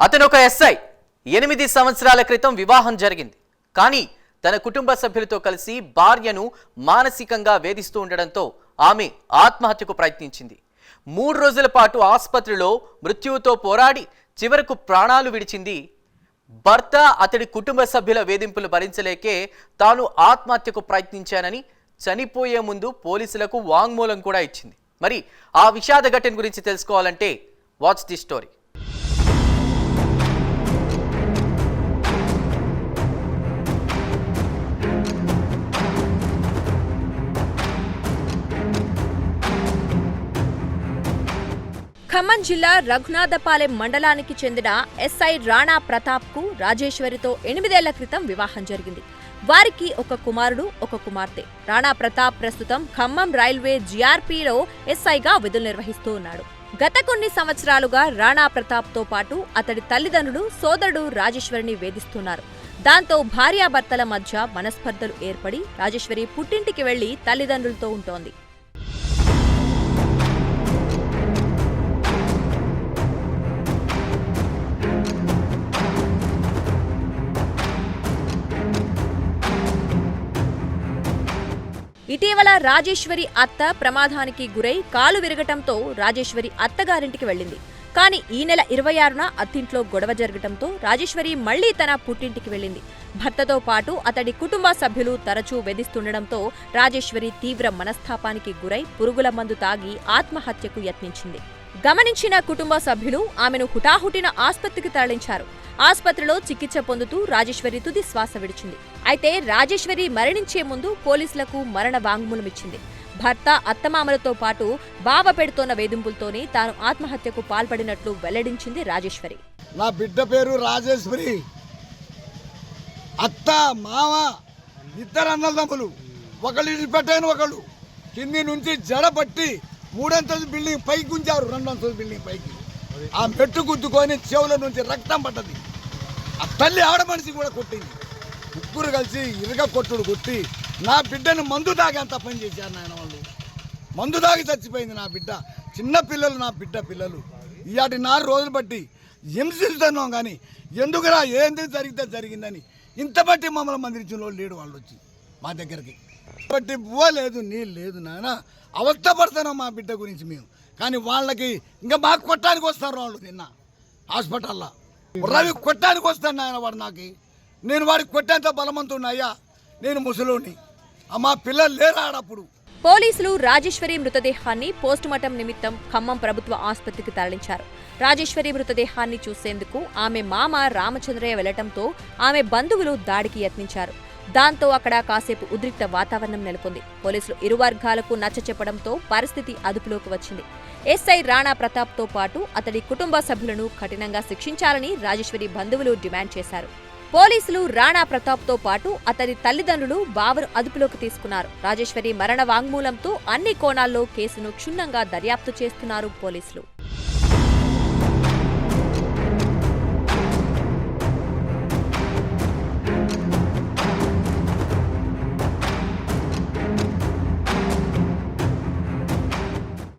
అతను ఒక ఎస్ఐ. ఎనిమిది సంవత్సరాల క్రితం వివాహం జరిగింది. కానీ తన కుటుంబ సభ్యులతో కలిసి భార్యను మానసికంగా వేధిస్తూ ఉండడంతో ఆమె ఆత్మహత్యకు ప్రయత్నించింది. మూడు రోజుల పాటు ఆసుపత్రిలో మృత్యువుతో పోరాడి చివరకు ప్రాణాలు విడిచింది. భర్త అతడి కుటుంబ సభ్యుల వేధింపులు భరించలేకే తాను ఆత్మహత్యకు ప్రయత్నించానని చనిపోయే ముందు పోలీసులకు వాంగ్మూలం కూడా ఇచ్చింది. మరి ఆ విషాద ఘటన గురించి తెలుసుకోవాలంటే వాచ్ ది స్టోరీ. ఖమ్మం జిల్లా రఘునాథపాలెం మండలానికి చెందిన ఎస్ఐ రాణా ప్రతాప్కు రాజేశ్వరితో ఎనిమిదేళ్ళ క్రితం వివాహం జరిగింది. వారికి ఒక కుమారుడు ఒక కుమార్తె. రాణా ప్రతాప్ ప్రస్తుతం ఖమ్మం రైల్వే జీఆర్పీలో ఎస్ఐగా విధులు నిర్వహిస్తూ ఉన్నాడు. గత కొన్ని సంవత్సరాలుగా రాణా ప్రతాప్తో పాటు అతడి తల్లిదండ్రులు సోదరుడు రాజేశ్వరిని వేధిస్తున్నారు. దాంతో భార్యాభర్తల మధ్య మనస్పర్ధలు ఏర్పడి రాజేశ్వరి పుట్టింటికి వెళ్ళి తల్లిదండ్రులతో ఉంటోంది. ఇటీవల రాజేశ్వరి అత్త ప్రమాదానికి గురై కాలు విరగటంతో రాజేశ్వరి అత్తగారింటికి వెళ్ళింది. కానీ ఈ నెల ఇరవై ఆరున అత్తింట్లో గొడవ జరగటంతో రాజేశ్వరి మళ్ళీ తన పుట్టింటికి వెళ్ళింది. భర్తతో పాటు అతడి కుటుంబ సభ్యులు తరచూ వేధిస్తుండటంతో రాజేశ్వరి తీవ్ర మనస్తాపానికి గురై పురుగుల మందు తాగి ఆత్మహత్యకు యత్నించింది. గమనించిన కుటుంబ సభ్యులు ఆమెను హుటాహుటిన ఆసుపత్రికి తరలించారు. ఆసుపత్రిలో చికిత్స పొందుతూ రాజేశ్వరి తుది శ్వాస విడిచింది. అయితే రాజేశ్వరి మరణించే ముందు పోలీసులకు మరణ వాంగ్మూలమిచ్చింది. భర్త అత్తమామలతో పాటు బావ పెడుతోన్న వేధింపులతోనే తాను ఆత్మహత్యకు పాల్పడినట్లు వెల్లడించింది రాజేశ్వరి. నా బిడ్డ పేరు రాజేశ్వరి. అత్త మామ ఇద్దరు అన్నదమ్ములు. ఒకళ్ళు పెట్టాను ఒకళ్ళు. కింది నుంచి జడ పట్టి మూడంతస్తు బిల్డింగ్ పైకి ఉంచారు రెండంతస్తు బిల్డింగ్ పైకి. ఆ మెట్టు గుద్దుకొని చెవుల నుంచి రక్తం పడ్డది. ఆ తల్లి ఆడ మనిషి కూడా కొట్టింది. ముగ్గురు కలిసి ఇరగ కొట్టుడు కొట్టి నా బిడ్డను మందు తాగేంత అంత పని చేశారు నాయన వాళ్ళు. మందు తాగి చచ్చిపోయింది నా బిడ్డ. చిన్న పిల్లలు నా బిడ్డ పిల్లలు. ఇవాటి నాలుగు రోజులు బట్టి హింసిస్తున్నాం కానీ ఎందుకురా ఏంది జరిగితే జరిగిందని. ఇంత బట్టి మమ్మల్ని మందిరించిన వాళ్ళు లేడు వాళ్ళు వచ్చి మా దగ్గరికి. బట్టి లేదు నీళ్ళు లేదు నాయన. అవస్థపడుతున్నాం మా బిడ్డ గురించి మేము. కానీ వాళ్ళకి ఇంకా మాకు కొట్టడానికి వస్తారు వాళ్ళు నిన్న హాస్పిటల్లో. రవి కొట్టడానికి వస్తాను నాయన వాడు నాకు. నేను వాడికి కొట్టేంత బలవంతున్నా అయ్యా. నేను ముసలోని మా పిల్లలు లేరు ఆడప్పుడు పోలీసులు రాజేశ్వరి మృతదేహాన్ని పోస్టుమార్టం నిమిత్తం ఖమ్మం ప్రభుత్వ ఆసుపత్రికి తరలించారు. రాజేశ్వరి మృతదేహాన్ని చూసేందుకు ఆమె మామ రామచంద్రయ్య వెళ్ళటంతో ఆమె బంధువులు దాడికి యత్నించారు. దాంతో అక్కడ కాసేపు ఉద్రిక్త వాతావరణం నెలకొంది. పోలీసులు ఇరు వర్గాలకు నచ్చ చెప్పడంతో పరిస్థితి అదుపులోకి వచ్చింది. ఎస్ఐ రాణా ప్రతాప్తో పాటు అతడి కుటుంబ సభ్యులను కఠినంగా శిక్షించాలని రాజేశ్వరి బంధువులు డిమాండ్ చేశారు. పోలీసులు రాణా ప్రతాప్తో పాటు అతడి తల్లిదండ్రులు బావను అదుపులోకి తీసుకున్నారు. రాజేశ్వరి మరణ వాంగ్మూలంతో అన్ని కోణాల్లో కేసును క్షుణ్ణంగా దర్యాప్తు చేస్తున్నారు పోలీసులు.